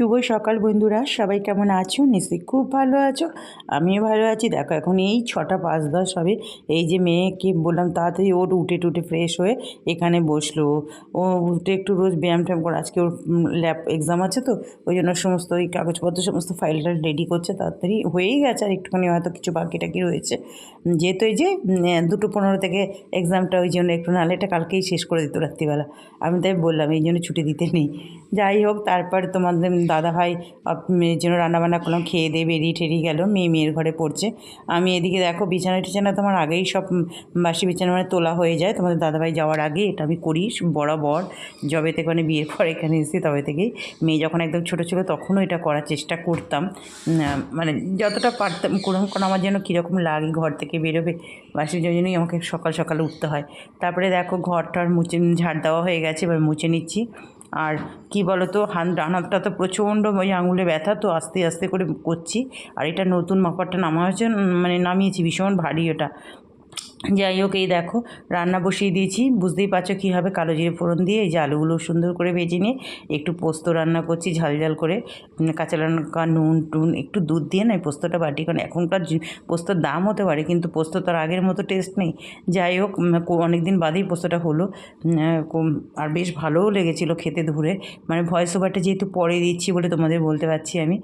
শুভ সকাল বন্ধুরা, সবাই কেমন আছো? নিশ্চয়ই খুব ভালো আছো, আমিও ভালো আছি। দেখো, এখন এই ছটা পাঁচ দশ হবে। এই যে মেয়েকে বললাম, তাড়াতাড়ি ওর উঠে টুটে ফ্রেশ হয়ে এখানে বসল। ও উঠে একটু রোজ ব্যায়াম ট্যায়াম করে, আজকে ওর ল্যাব এক্সাম আছে তো, ওই জন্য সমস্ত ওই কাগজপত্র সমস্ত ফাইলটা রেডি করছে, তাড়াতাড়ি হয়েই গেছে। আর একটুখানি হয়তো কিছু বাকি টাকি রয়েছে। যেহেতু এই যে দুটো পনেরো থেকে এক্সামটা ওই জন্য একটু নাহলে এটা কালকেই শেষ করে দিত রাত্রিবেলা। আমি তাই বললাম, এই জন্য ছুটি দিতে নেই। যাই হোক, তারপর তোমাদের দাদাভাই মেয়ের জন্য রান্নাবান্না করলাম, খেয়ে দিয়ে বেরিয়ে ঠেরিয়ে গেল, মেয়ে মেয়ের ঘরে পড়ছে। আমি এদিকে দেখো, বিছানা টিছানা তোমার আগেই সব বাসি বিছানা মানে তোলা হয়ে যায়। তোমাদের দাদাভাই যাওয়ার আগে এটা আমি করি, বরাবর। যবে থেকে মানে বিয়ের পর এখানে এসেছি, তবে থেকেই। মেয়ে যখন একদম ছোটো ছিল, তখনও এটা করার চেষ্টা করতাম। মানে যতটা পারতাম করলাম কারণ আমার যেন কীরকম লাগে ঘর থেকে বেরোবে বাসির জন্যই আমাকে সকাল সকাল উঠতে হয়। তারপরে দেখো, ঘরটার মুছে, ঝাড় দেওয়া হয়ে গেছে, এবার মুছে নিচ্ছি। আর কি বলো তো হান ডান হাতটা তো প্রচণ্ড ওই আঙুলে ব্যথা, তো আস্তে আস্তে করে করছি। আর এটা নতুন মাপারটা নামা হয়েছে মানে নামিয়েছি, ভীষণ ভারী ওটা। যাই হোক, এই দেখো, রান্না বসিয়ে দিয়েছি। বুঝতেই পারছ কীভাবে কালো জিরে ফোড়ন দিয়ে এই যে আলুগুলো সুন্দর করে ভেজে নিয়ে একটু পোস্ত রান্না করছি, ঝাল ঝাল করে। কাঁচা লঙ্কা, নুন টুন, একটু দুধ দিয়ে না পোস্তটা বাটি, কারণ এখনকার পোস্তর দাম হতে পারে, কিন্তু পোস্ত তার আগের মতো টেস্ট নেই। যাই হোক অনেক দিন বাদেই পোস্তটা হলো। আর বেশ ভালোও লেগেছিলো খেতে ধরে। মানে ভয়েস ওভারটা যেহেতু পরে দিচ্ছি বলে তোমাদের বলতে পারছি আমি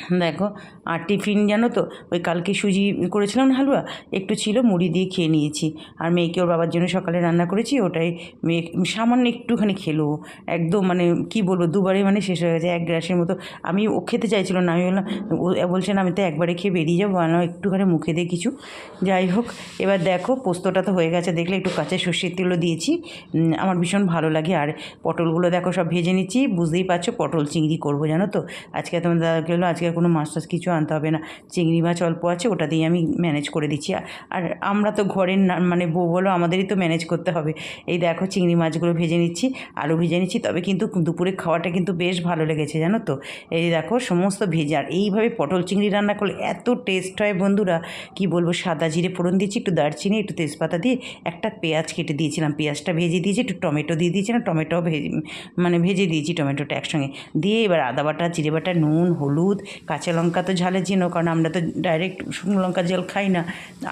দেখো, আর টিফিন জানো তো, ওই কালকে সুজি করেছিলাম না হালুয়া, একটু ছিল, মুড়ি দিয়ে খেয়ে নিয়েছি। আর মেয়েকে ওর বাবার জন্য সকালে রান্না করেছি, ওটাই মেয়ে সামান্য একটুখানি খেলো। একদম মানে কি বলব, দুবারে মানে শেষ হয়ে গেছে, এক গ্লাসের মতো। আমি ও খেতে চাইছিল না, আমি বললাম, ও বলছেন আমি তো একবারে খেয়ে বেরিয়ে যাব না একটুখানি মুখে দিয়ে কিছু। যাই হোক, এবার দেখো, পোস্তটা তো হয়ে গেছে, দেখলে একটু কাঁচা সর্ষের তেলও দিয়েছি। আমার ভীষণ ভালো লাগে, আর পটলগুলো দেখো সব ভেজে নিচ্ছি, বুঝতেই পারছ, পটল চিংড়ি করব, জানো তো? আজকে তোমাদের দাদা আজকে আর কোনো মাছ টাছ কিছু আনতে হবে না। চিংড়ি মাছ অল্প আছে, ওটা দিয়ে আমি ম্যানেজ করে দিচ্ছি। আর- আমরা তো ঘরের মানে বউ বলো, আমাদেরই তো ম্যানেজ করতে হবে। এই দেখো চিংড়ি মাছগুলো ভেজে নিচ্ছি, আলু ভেজে নিচ্ছি, তবে কিন্তু দুপুরে খাওয়াটা কিন্তু বেশ ভালো লেগেছে, জানো তো? এই দেখো সমস্ত ভেজে, আর এইভাবে পটল চিংড়ি রান্না করলে এত টেস্ট হয় বন্ধুরা। কি বলব, সাদা জিরে ফোড়ন দিয়েছি, একটু দারচিনি, একটু তেজপাতা দিয়ে একটা পেঁয়াজ কেটে দিয়েছিলাম। পেঁয়াজটা ভেজে দিয়েছি, একটু টমেটো দিয়ে দিয়েছিলাম, টমেটোও ভেজে মানে ভেজে দিয়েছি টমেটোটা একসঙ্গে। দিয়ে এবার আদা বাটা, জিরে বাটা, নুন, হলুদ কাঁচা লঙ্কা তো ঝালের জন্য কারণ আমরা তো ডাইরেক্ট শুকনো লঙ্কা জল খাই না।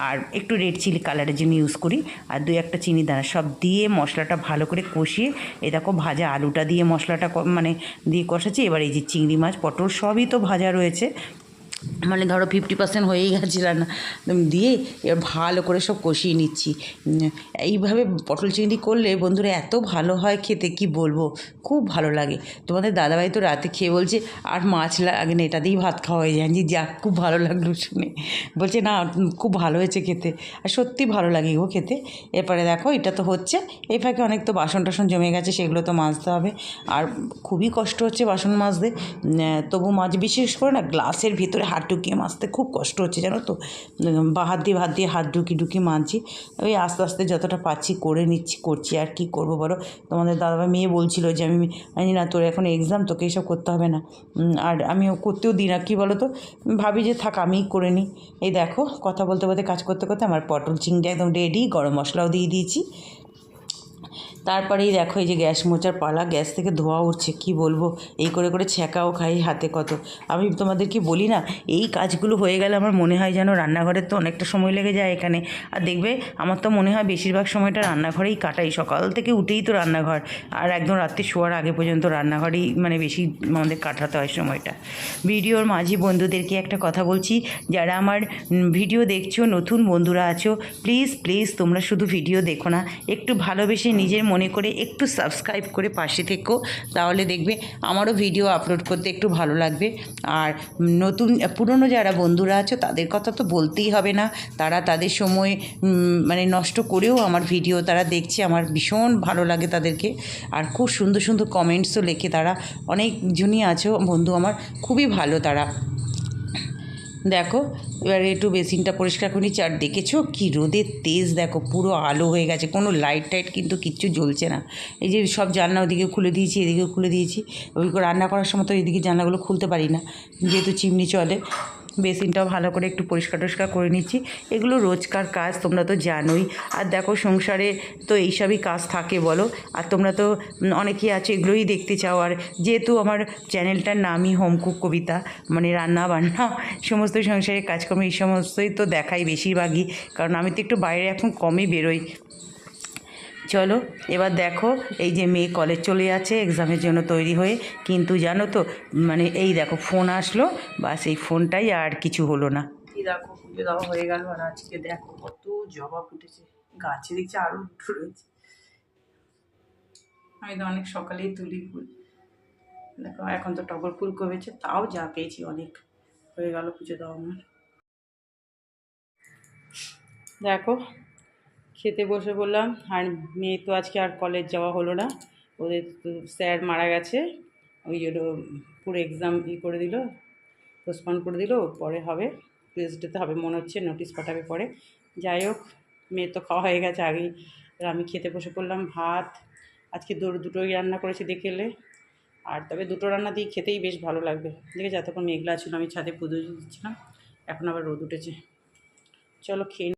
আর একটু রেড চিলি কালারের জন্য ইউজ করি। আর দুই একটা চিনি দানা সব দিয়ে মশলাটা ভালো করে কষিয়ে এ দেখো ভাজা আলুটা দিয়ে মশলাটা মানে দিয়ে কষাচ্ছি। এবার এই যে চিংড়ি মাছ, পটল সবই তো ভাজা রয়েছে। মানে ধরো ফিফটি পার্সেন্ট হয়েই গেছে রান্না দিয়ে এবার ভালো করে সব কষিয়ে নিচ্ছি। এইভাবে পটল চিংড়ি করলে বন্ধুরা এত ভালো হয় খেতে, কি বলব? খুব ভালো লাগে। তোমাদের দাদাভাই তো রাতে খেয়ে বলছে, আর মাছ লাগে না, এটা দিয়েই ভাত খাওয়া হয়ে যায়। যে যাক, খুব ভালো লাগল শুনে। বলছে, না খুব ভালো হয়েছে খেতে। আর সত্যি ভালো লাগে গো খেতে। এরপরে দেখো, এটা তো হচ্ছে, এই ফাঁকে অনেক তো বাসন টাসন জমে গেছে, সেগুলো তো মাজতে হবে। আর খুবই কষ্ট হচ্ছে বাসন মাজতে। তবু মাছ বিশেষ করে না, গ্লাসের ভিতরে হাত ঢুকিয়ে মাজতে খুব কষ্ট হচ্ছে, জানো তো? বা হাত দিয়ে হাত দিয়ে হাত ঢুকি ঢুকি মাজছি ওই আস্তে আস্তে যতটা পাচ্ছি করে নিচ্ছি, করছি। আর কি করব বলো? তোমাদের দাদাভাই মেয়ে বলছিল যে, আমি জানি না, তোর এখন এক্সাম তোকে এইসব করতে হবে না। আর আমিও করতেও দিই না। কী বলো তো? ভাবি যে, থাক, আমিই করে নিই। এই দেখো, কথা বলতে বলতে, কাজ করতে করতে আমার পটল চিংড়ি একদম রেডি গরম মশলাও দিয়ে দিয়েছি। তারপরেই দেখো এই যে গ্যাস মোচার পালা, গ্যাস থেকে ধোয়া উঠছে, কি বলব? এই করে করে ছ্যাঁকাও খাই হাতে কত। আমি তোমাদেরকে বলি না? এই কাজগুলো হয়ে গেলে আমার মনে হয় যেন রান্নাঘরের তো অনেকটা সময় লেগে যায় এখানে। আর দেখবে, আমার তো মনে হয় বেশিরভাগ সময়টা রান্নাঘরেই কাটাই। সকাল থেকে উঠেই তো রান্নাঘর। আর একদম রাত্রি শোয়ার আগে পর্যন্ত রান্নাঘরেই মানে বেশি আমাদের কাটাতে হয় সময়টা। ভিডিওর মাঝে বন্ধুদেরকে একটা কথা বলছি, যারা আমার ভিডিও দেখছ, নতুন বন্ধুরা আছো প্লিজ প্লিজ তোমরা শুধু ভিডিও দেখো না, একটু ভালোবেসে নিজের মনে করে একটু সাবস্ক্রাইব করে পাশে থেকো, তাহলে দেখবে আমারও ভিডিও আপলোড করতে একটু ভালো লাগবে। আর নতুন, পুরনো যারা বন্ধুরা আছো, তাদের কথা তো বলতেই হবে না। তারা তাদের সময় মানে নষ্ট করেও আমার ভিডিও তারা দেখছে, আমার ভীষণ ভালো লাগে তাদেরকে। আর খুব সুন্দর সুন্দর কমেন্টসও লেখে তারা। অনেকজনই আছো, বন্ধু আমার, খুবই ভালো তারা। দেখো, এবার একটু বেসিনটা পরিষ্কার করে নিচ্ছি আর দেখেছ? কি রোদের তেজ, দেখো, পুরো আলো হয়ে গেছে। কোনো লাইট টাইট কিন্তু কিচ্ছু জ্বলছে না। এই যে সব জানলা ওদিকে খুলে দিয়েছি এদিকে খুলে দিয়েছি। ওই রান্না করার সময় তো এদিকে জানলাগুলো খুলতে পারি না। যেহেতু চিমনি চলে বেসিনটাও ভালো করে একটু পরিষ্কার টরিষ্কার করে নিচ্ছি। এগুলো রোজকার কাজ, তোমরা তো জানোই। আর দেখো সংসারে তো এইসবই কাজ থাকে বলো। আর তোমরা তো অনেকেই আছে, এগুলোই দেখতে চাও। আর যেহেতু আমার চ্যানেলটার নামই হোম কুক কবিতা মানে রান্না বান্না, সমস্ত সংসারের কাজকর্ম, এই সমস্তই তো দেখাই বেশিরভাগই। কারণ আমি তো একটু বাইরে এখন কমই বেরোই। চলো, এবার দেখো, এই যে মেয়ে কলেজ চলে যাচ্ছে এক্সামের জন্য তৈরি হয়ে। কিন্তু জানো তো মানে এই দেখো ফোন আসলো, বাস এই ফোনটাই আর কিছু হলো না। দেখো, পুজো দেওয়া হয়ে গেল, আর আজকে দেখো কত জবা ফুটেছে। গাছে দেখছি আরও উঠে রয়েছে আমি তো অনেক সকালেই তুলি ফুল। দেখো, এখন তো টগর ফুল কমেছে তাও যা পেয়েছি অনেক। হয়ে গেল পুজো দেওয়া আমার। দেখো খেতে বসে বললাম, আর মেয়ে তো আজকে আর কলেজ যাওয়া হলো না, ওদের তো স্যার মারা গেছে, ওই জন্য পুরো এক্সাম ই করে দিল পোস্টপন করে দিল, পরে হবে টেস্ট হবে, মনে হচ্ছে নোটিশ পাঠাবে পরে, যাই হোক, মেয়ে তো খাওয়া হয়ে গেছে আগেই আমি খেতে বসে পড়লাম ভাত, আজকে দু- দুটোই রান্না করেছি দেখে এলে, আর তবে দুটো রান্না দিয়ে খেতেই বেশ ভালো লাগবে দেখে যতক্ষণ মেঘলা ছিল, আমি ছাদে পুজো দিচ্ছিলাম, এখন আবার রোদ উঠেছে, চলো খেয়ে।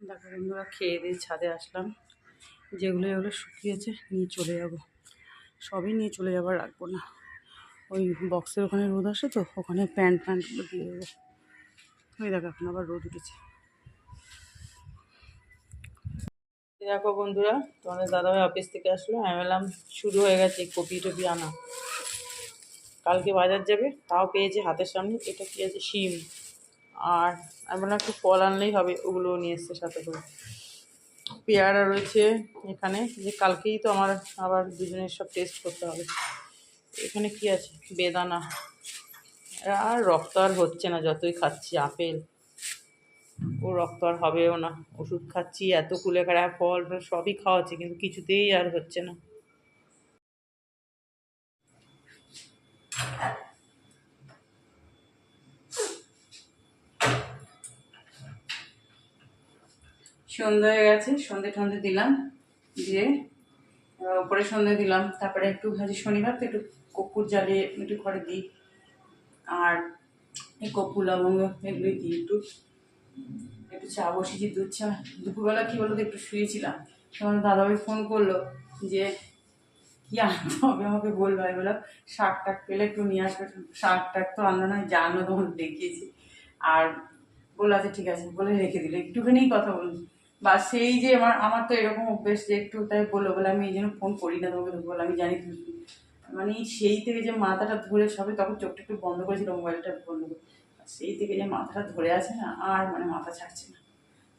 দেখো বন্ধুরা, খেয়ে দিয়ে ছাদে আসলাম। যেগুলো এগুলো শুকিয়েছে, নিয়ে চলে যাব। সবই নিয়ে চলে যাবার রাখব না। ওই বক্সের ওখানে রোদ আসে তো, ওখানে প্যান্ট প্যান্টগুলো দিয়ে দেবো। ওই দেখো, এখন আবার রোদ উঠেছে। দেখো বন্ধুরা, তোমাদের দাদাভাই অফিস থেকে আসলো। আমি বললাম, শুরু হয়ে গেছে কপি টপি আনা। কালকে বাজার যাবে, তাও পেয়েছে হাতের সামনে, এটা কি আছে শিম। আর আমি বললাম একটু ফল আনলেই হবে, ওগুলো নিয়ে এসছে সাথে করে। পেয়ারা রয়েছে এখানে, যে কালকেই তো আমার আবার দুজনের সব টেস্ট করতে হবে। এখানে কি আছে? বেদানা। আর রক্ত আর হচ্ছে না, যতই খাচ্ছি, আপেল। ও রক্ত আর হবেও না। ওষুধ খাচ্ছি এত কুলে খারাপ ফল সবই খাওয়াচ্ছে কিন্তু কিছুতেই আর হচ্ছে না। সন্ধ্যা হয়ে গেছে সন্ধে টন্ধে দিলাম, দিয়ে ওপরে সন্ধে দিলাম, তারপরে একটু ভাজি শনিবার তো একটু কপুর জ্বালিয়ে একটু ঘরে দিই, আর এই কপুর লবঙ্গ এগুলোই দিই একটু একটু চা বসিয়েছি দুধ চা, দুপুরবেলা কী বলো তো একটু শুয়েছিলাম, তখন দাদাভাই ফোন করল যে, কী আনতে হবে আমাকে বলল আমি বললাম শাক টাক পেলে একটু নিয়ে আসবে শাক টাক তো আনলো না জানো তখন দেখিয়েছি। আর বলল আচ্ছা ঠিক আছে। বলে রেখে দিল, একটুখানি কথা বলছি বা সেই যে আমার আমার তো এরকম অভ্যেস যে একটু তাই বলল, বলে আমি এই জন্য ফোন করি না তোমাকে বলে আমি জানি তুমি মানে সেই থেকে যে মাথাটা ধরে সবে তখন চোখটা একটু বন্ধ করেছিল, মোবাইলটা বন্ধ করে। সেই থেকে যে মাথাটা ধরে আছে না, আর মানে মাথা ছাড়ছে না।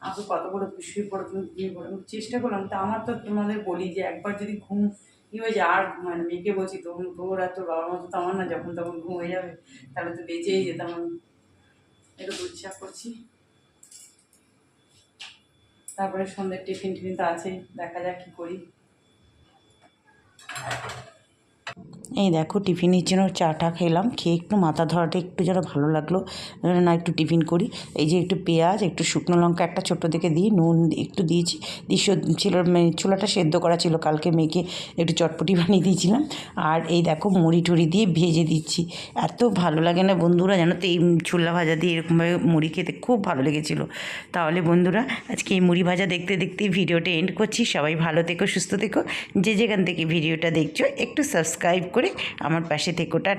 আমাকে কত বড় শুয়ে পড়ো তুমি ঘুমিয়ে পড়ো আমি চেষ্টা করলাম, তা আমার তো তোমাদের বলি যে একবার যদি ঘুম কী হয়ে যায়, আর মানে মেয়েকে বলছি তখন তোর আর তোর বাবার মতো তো আমার না, যখন তখন ঘুম হয়ে যাবে, তাহলে তো বেঁচেই যেতাম আমি। একটু দুধ করছি। তারপরে সন্ধ্যের টিফিন টিফিন তো আছেই দেখা যাক কী করি। এই দেখো, টিফিনের জন্য চাটা খেলাম, খেয়ে একটু মাথা ধরাটা একটু যেন ভালো লাগল না একটু টিফিন করি। এই যে একটু পেঁয়াজ, একটু শুকনো লঙ্কা, একটা ছোট্ট দিকে দিই নুন একটু দিয়েছি। দিয়ে ছিল ছোলাটা সেদ্ধ করা ছিল, কালকে মেয়েকে একটু চটপটি বানিয়ে দিয়েছিলাম। আর এই দেখো, মুড়ি টুড়ি দিয়ে ভেজে দিচ্ছি। এত ভালো লাগে না বন্ধুরা, জানো তো এই ছোলা ভাজা দিয়ে এরকমভাবে মুড়ি খেতে খুব ভালো লেগেছিলো। তাহলে বন্ধুরা, আজকে এই মুড়ি ভাজা দেখতে দেখতে ভিডিওটা এন্ড করছি। সবাই ভালো থেকো, সুস্থ থেকো। যে যেখান থেকে ভিডিওটা দেখছ, একটু সাবস্ক্রাইব করে আমার পাশে থেকে টাটা।